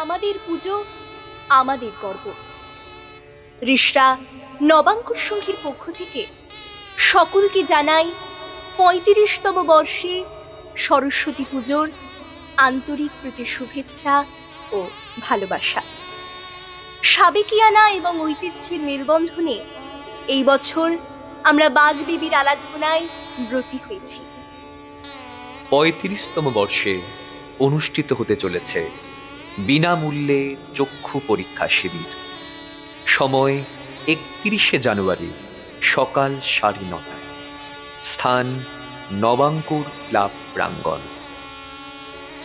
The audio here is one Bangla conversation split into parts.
আমাদের পুজো, আমাদের গর্ব। রিসরা নবাঙ্কুর সংঘের পক্ষ থেকে সকলকে জানাই পঁয়ত্রিশতম বর্ষে সরস্বতী পুজোর আন্তরিক প্রতি, শুভেচ্ছা ও ভালোবাসা। সাবেকিয়ানা এবং ঐতিহ্যের মেলবন্ধনে এই বছর আমরা বাগদেবীর আরাধনায় ব্রতী হয়েছি। পঁয়ত্রিশতম বর্ষে অনুষ্ঠিত হতে চলেছে বিনামূল্যে চক্ষু পরীক্ষা শিবির। সময় একত্রিশে জানুয়ারি সকাল সাড়ে নটায়। স্থান নবাঙ্কুর ক্লাব প্রাঙ্গণ।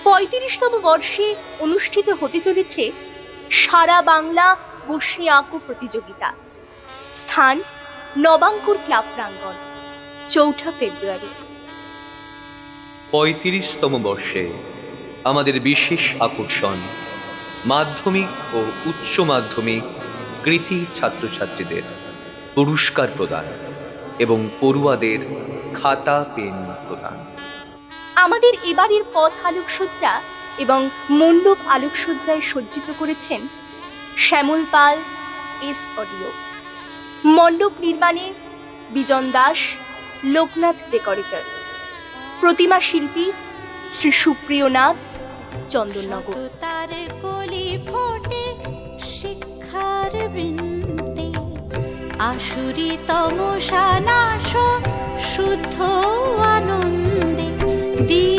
পঁয়ত্রিশতম বর্ষে অনুষ্ঠিত হতে চলেছে সারা বাংলা বসে আঁকো প্রতিযোগিতা। স্থান নবাঙ্কুর ক্লাব প্রাঙ্গণ চৌঠা ফেব্রুয়ারি। পঁয়ত্রিশতম বর্ষে আমাদের বিশেষ আকর্ষণ। মাধ্যমিক ও উচ্চ মাধ্যমিক কৃতি ছাত্রছাত্রীদের পুরস্কার প্রদান এবং পড়ুয়াদের খাতা পেন প্রদান। আমাদের এবারের পথ আলোকসজ্জা এবং মণ্ডপ আলোকসজ্জায় সজ্জিত করেছেন শ্যামল পাল, এস অডিও। মণ্ডপ নির্মাণে বিজন দাস, লোকনাথ ডেকোরেটর। প্রতিমা শিল্পী শ্রী সুপ্রিয় নাথ চন্দননগর। শিক্ষার বৃন্তে আসুরি তমসা নাশ শুদ্ধ আনন্দে। দিগন্তিকায়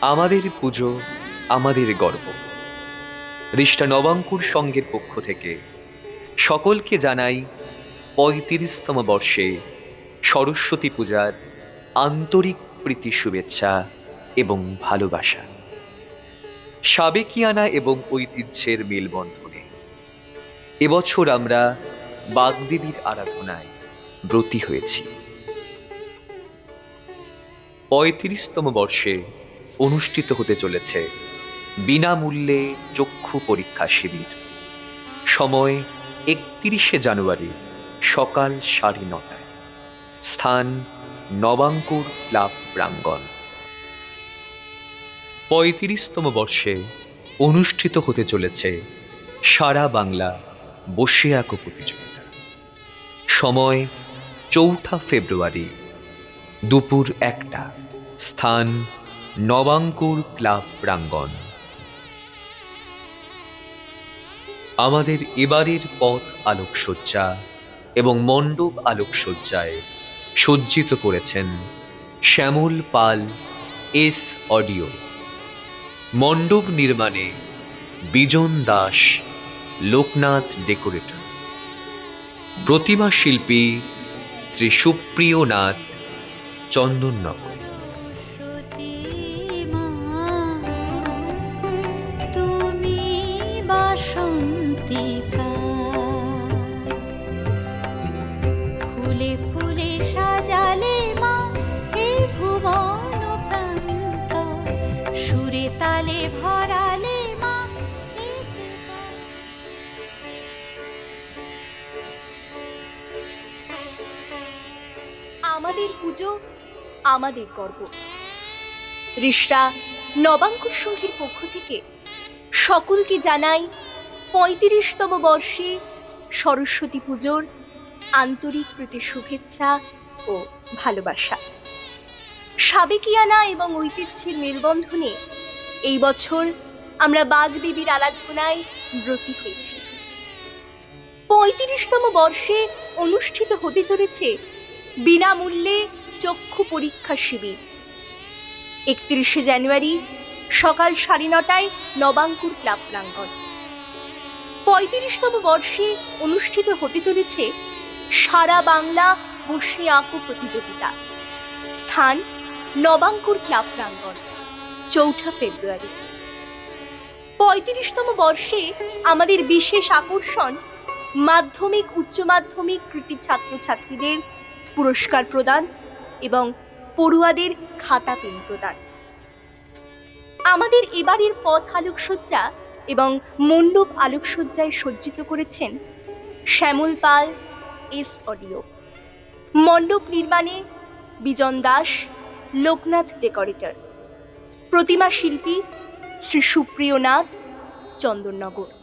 আমাদের পুজো, আমাদের গর্ব। রিষ্টা নবাঙ্কুর সঙ্গের পক্ষ থেকে সকলকে জানাই পঁয়ত্রিশতম বর্ষে সরস্বতী পূজার আন্তরিক প্রীতি শুভেচ্ছা এবং ভালোবাসা। সাবেকিয়ানা এবং ঐতিহ্যের মেলবন্ধনে এবছর আমরা বাগদেবীর আরাধনায় ব্রতী হয়েছি। পঁয়ত্রিশতম বর্ষে অনুষ্ঠিত হতে চলেছে। বিনামূল্যে চক্ষু পরীক্ষা শিবির। সময় একত্রিশে জানুয়ারি, সকাল সাড়ে নটায়। স্থান নবাঙ্কুর ক্লাব প্রাঙ্গণ। পঁয়ত্রিশতম বর্ষে অনুষ্ঠিত হতে চলেছে সারা বাংলা বসে আঁকো প্রতিযোগিতা। সময় চৌঠা ফেব্রুয়ারি, দুপুর একটা। স্থান নবাঙ্কুর ক্লাব প্রাঙ্গণ। আমাদের এবারের পথ আলোকসজ্জা এবং মণ্ডপ আলোকসজ্জায় সজ্জিত করেছেন শ্যামল পাল, এস অডিও। মণ্ডপ নির্মাণে বিজন দাস, লোকনাথ ডেকোরেটর। প্রতিমা শিল্পী শ্রী সুপ্রিয় নাথ চন্দননগর। সুরে তালে ভরালে আমাদের পুজো আমাদের গর্ব। রিসরা নবাঙ্কুর সংঘের পক্ষ থেকে সকলকে জানাই পঁয়ত্রিশতম বর্ষে সরস্বতী পুজোর আন্তরিক প্রতি শুভেচ্ছা ও ভালোবাসা। সাবেকিয়ানা এবং ঐতিহ্যের মেলবন্ধনে এই বছর আমরা বাগদেবীর আরাধনায় ব্রতী হয়েছি। পঁয়ত্রিশতম বর্ষে অনুষ্ঠিত হতে চলেছে বিনামূল্যে চক্ষু পরীক্ষা শিবির। একত্রিশে জানুয়ারি সকাল সাড়ে নটায় নবাঙ্কুর ক্লাব প্রাঙ্গণ। পঁয়ত্রিশতম বর্ষে অনুষ্ঠিত হতে চলেছে সারা বাংলা বসে আঁকো প্রতিযোগিতা। স্থান নবাঙ্কুর ক্লাব প্রাঙ্গণ, চৌঠা ফেব্রুয়ারি। পঁয়ত্রিশতম বর্ষে আমাদের বিশেষ আকর্ষণ মাধ্যমিক, উচ্চ মাধ্যমিক কৃতি ছাত্রছাত্রীদের পুরস্কার প্রদান এবং পড়ুয়াদের খাতা পেন প্রদান। আমাদের এবারের পথ আলোকসজ্জা এবং মণ্ডপ আলোকসজ্জায় সজ্জিত করেছেন শ্যামল পাল, এস অডিও। মণ্ডপ নির্মাণে বিজন দাস লোকনাথ ডেকোরেটর। প্রতিমা শিল্পী শ্রী সুপ্রিয়নাথ চন্দননগর।